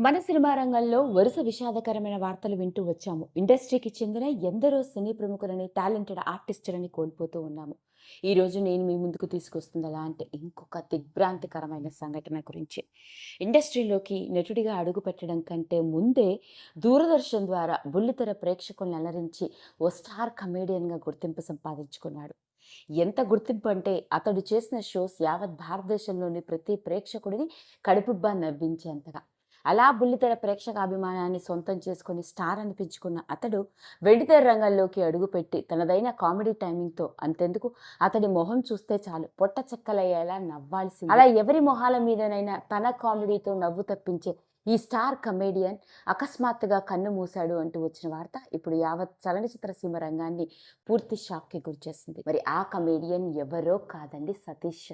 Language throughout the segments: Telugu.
మన సినిమా రంగంలో వరుస విషాదకరమైన వార్తలు వింటూ వచ్చాము. ఇండస్ట్రీకి చెందిన ఎందరో సినీ ప్రముఖులని టాలెంటెడ్ ఆర్టిస్టులని కోల్పోతూ ఉన్నాము. ఈ రోజు నేను మీ ముందుకు తీసుకొస్తుంది ఎలా అంటే ఇంకొక దిగ్భ్రాంతికరమైన సంఘటన గురించి. ఇండస్ట్రీలోకి నటుడిగా అడుగు పెట్టడం కంటే ముందే దూరదర్శన్ ద్వారా బుల్లితెర ప్రేక్షకులను అలరించి ఓ స్టార్ కమేడియన్గా గుర్తింపు సంపాదించుకున్నాడు. ఎంత గుర్తింపు అంటే అతడు చేసిన షోస్ యావత్ భారతదేశంలోని ప్రతి ప్రేక్షకుడిని కడుపుబ్బా నవ్వించేంతగా. అలా బుల్లితెర ప్రేక్షక అభిమానాన్ని సొంతం చేసుకొని స్టార్ అనిపించుకున్న అతడు వెండితెర రంగంలోకి అడుగుపెట్టి తనదైన కామెడీ టైమింగ్తో అంతెందుకు? అతడి మొహం చూస్తే చాలు పొట్ట చెక్కలయ్యేలా నవ్వాల్సింది. అలా ఎవరి మొహాల మీదనైనా తన కామెడీతో నవ్వు తప్పించే ఈ స్టార్ కమేడియన్ అకస్మాత్తుగా కన్ను మూశాడు అంటూ వచ్చిన వార్త ఇప్పుడు యావత్ చలనచిత్ర సీమ రంగాన్ని పూర్తి షాక్కి గురిచేసింది. మరి ఆ కమేడియన్ ఎవరో కాదండి సతీష్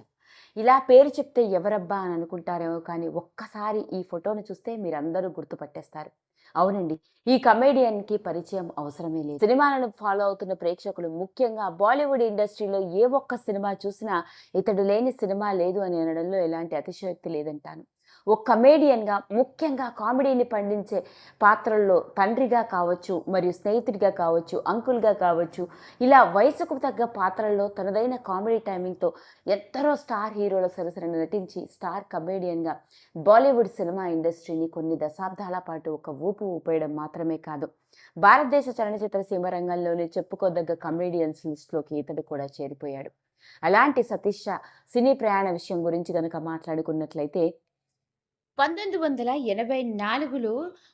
ఇలా పేరు చెప్తే ఎవరబ్బా అని అనుకుంటారేమో కానీ ఒక్కసారి ఈ ఫోటోను చూస్తే మీరందరూ గుర్తుపట్టేస్తారు. అవునండి ఈ కమేడియన్కి పరిచయం అవసరమే లేదు. సినిమాలను ఫాలో అవుతున్న ప్రేక్షకులు ముఖ్యంగా బాలీవుడ్ ఇండస్ట్రీలో ఏ ఒక్క సినిమా చూసినా ఇతడు లేని సినిమా లేదు అని అనడంలో ఎలాంటి అతిశయోక్తి లేదంటాను. ఒక కమేడియన్గా ముఖ్యంగా కామెడీని పండించే పాత్రల్లో తండ్రిగా కావచ్చు మరియు స్నేహితుడిగా కావచ్చు అంకుల్గా కావచ్చు ఇలా వయసుకు తగ్గ పాత్రల్లో తనదైన కామెడీ టైమింగ్తో ఎందరో స్టార్ హీరోల సరసన నటించి స్టార్ కమేడియన్గా బాలీవుడ్ సినిమా ఇండస్ట్రీని కొన్ని దశాబ్దాల పాటు ఒక ఊపు ఊపేయడం మాత్రమే కాదు. భారతదేశ చలనచిత్ర సీమ రంగంలోనే చెప్పుకోదగ్గ కమేడియన్స్ లిస్టులోకి ఇతడు కూడా చేరిపోయాడు. అలాంటి సతీష్ సినీ ప్రయాణ విషయం గురించి కనుక మాట్లాడుకున్నట్లయితే పంతొమ్మిది వందల ఎనభై నాలుగులో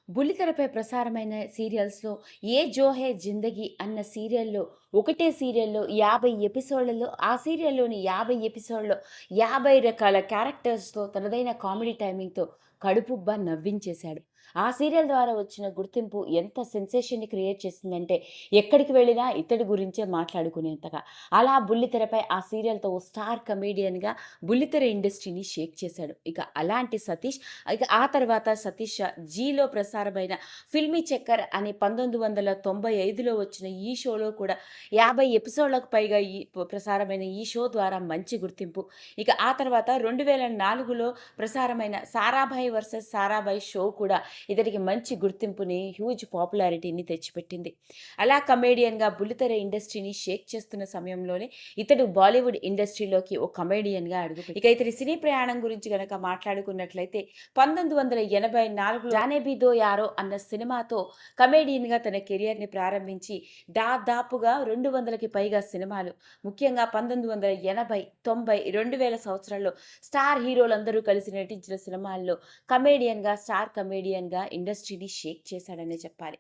బుల్లితెరపై ప్రసారమైన సీరియల్స్లో ఏ జోహే జిందగీ అన్న సీరియల్లో ఒకటే సీరియల్లో యాభై ఎపిసోడ్లలో ఆ సీరియల్లోని యాభై ఎపిసోడ్లో యాభై రకాల క్యారెక్టర్స్తో తనదైన కామెడీ టైమింగ్తో కడుపుబ్బా నవ్వించేశాడు. ఆ సీరియల్ ద్వారా వచ్చిన గుర్తింపు ఎంత సెన్సేషన్ని క్రియేట్ చేసిందంటే ఎక్కడికి వెళ్ళినా ఇతడి గురించే మాట్లాడుకునేంతగా. అలా బుల్లితెరపై ఆ సీరియల్తో ఓ స్టార్ కమేడియన్గా బుల్లితెర ఇండస్ట్రీని షేక్ చేశాడు. ఇక అలాంటి సతీష్ ఇక ఆ తర్వాత సతీష్ జీలో ప్రసారమైన ఫిల్మీ చక్కర్ అనే పంతొమ్మిది వందల తొంభై ఐదులో వచ్చిన ఈ షోలో కూడా యాభై ఎపిసోడ్లకు పైగా ఈ ప్రసారమైన ఈ షో ద్వారా మంచి గుర్తింపు. ఇక ఆ తర్వాత రెండు వేల నాలుగులో ప్రసారమైన సారాభాయ్ వర్సెస్ సారాభాయ్ షో కూడా ఇతడికి మంచి గుర్తింపుని హ్యూజ్ పాపులారిటీని తెచ్చిపెట్టింది. అలా కమేడియన్గా బుల్లితెర ఇండస్ట్రీని షేక్ చేస్తున్న సమయంలోనే ఇతడు బాలీవుడ్ ఇండస్ట్రీలోకి ఓ కమేడియన్గా అడుగు ఇక ఇతడి సినీ ప్రయాణం గురించి గనక మాట్లాడుకున్నట్లయితే పంతొమ్మిది వందల ఎనభై నాలుగు జానేబీ దో యారో అన్న సినిమాతో కమేడియన్గా తన కెరియర్ని ప్రారంభించి దాదాపుగా రెండు వందలకి పైగా సినిమాలు ముఖ్యంగా పంతొమ్మిది వందల ఎనభై తొంభై రెండు వేల సంవత్సరాల్లో స్టార్ హీరోలందరూ కలిసి నటించిన సినిమాల్లో కమేడియన్గా స్టార్ కమేడియన్గా ఇండస్ట్రీని షేక్ చేశాడనే చెప్పాలి.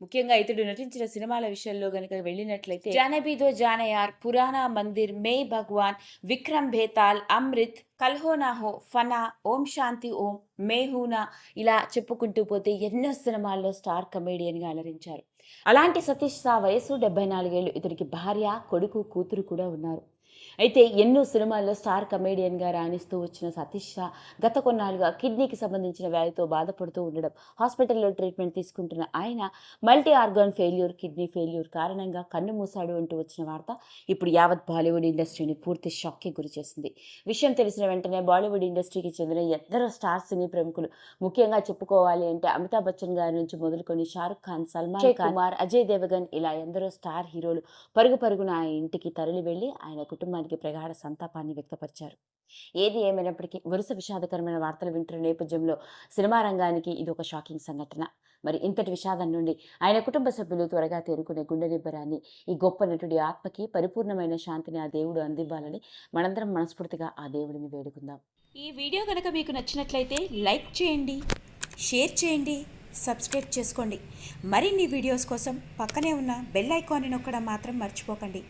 ముఖ్యంగా ఇతడు నటించిన సినిమాల విషయంలో గనుక వెళ్ళినట్లయితే జానబీదో జానయార్ పురాణా మందిర్ మే భగవాన్ విక్రమ్ భేతాల్ అమృత్ కల్హోనాహో ఫనా ఓం శాంతి ఓం మేహూనా ఇలా చెప్పుకుంటూ పోతే ఎన్నో సినిమాల్లో స్టార్ కమేడియన్గా అలరించారు. అలాంటి సతీష్ సా వయసు డెబ్బై నాలుగేళ్ళు ఇతనికి భార్య కొడుకు కూతురు కూడా ఉన్నారు. అయితే ఎన్నో సినిమాల్లో స్టార్ కమేడియన్గా రాణిస్తూ వచ్చిన సతీష్ షా గత కొన్నాళ్ళుగా కిడ్నీకి సంబంధించిన వ్యాధితో బాధపడుతూ ఉండడం హాస్పిటల్లో ట్రీట్మెంట్ తీసుకుంటున్న ఆయన multi organ failure kidney failure కారణంగా కన్ను మూసాడు అంటూ వచ్చిన వార్త ఇప్పుడు యావత్ బాలీవుడ్ ఇండస్ట్రీని పూర్తి షాక్కి గురి చేసింది. విషయం తెలిసిన వెంటనే బాలీవుడ్ ఇండస్ట్రీకి చెందిన ఎందరో స్టార్ సినీ ప్రముఖులు ముఖ్యంగా చెప్పుకోవాలి అంటే అమితాబ్ బచ్చన్ గారి నుంచి మొదలుకొని షారుఖ్ ఖాన్ సల్మాన్ కుమార్. అజయ్ దేవగన్ ఇలా ఎందరో స్టార్ హీరోలు పరుగు పరుగున ఆయన ఇంటికి తరలి వెళ్ళి ఆయన కుటుంబానికి ప్రగాఢ సంతాపాన్ని వ్యక్తపరిచారు. ఏది ఏమైనప్పటికీ వరుస విషాదకరమైన వార్తలు వింటున్న నేపథ్యంలో సినిమా రంగానికి ఇది ఒక షాకింగ్ సంఘటన. మరి ఇంతటి విషాదం నుండి ఆయన కుటుంబ సభ్యులు త్వరగా తేరుకునే గుండె నిబ్బరాన్ని ఈ గొప్ప నటుడి ఆత్మకి పరిపూర్ణమైన శాంతిని ఆ దేవుడు అందివ్వాలని మనందరం మనస్ఫూర్తిగా ఆ దేవుడిని వేడుకుందాం. ఈ వీడియో కనుక మీకు నచ్చినట్లయితే లైక్ చేయండి షేర్ చేయండి సబ్స్క్రైబ్ చేసుకోండి. మరిన్ని వీడియోస్ కోసం పక్కనే ఉన్న బెల్ ఐకాన్ని నొక్కడం మాత్రం మర్చిపోకండి.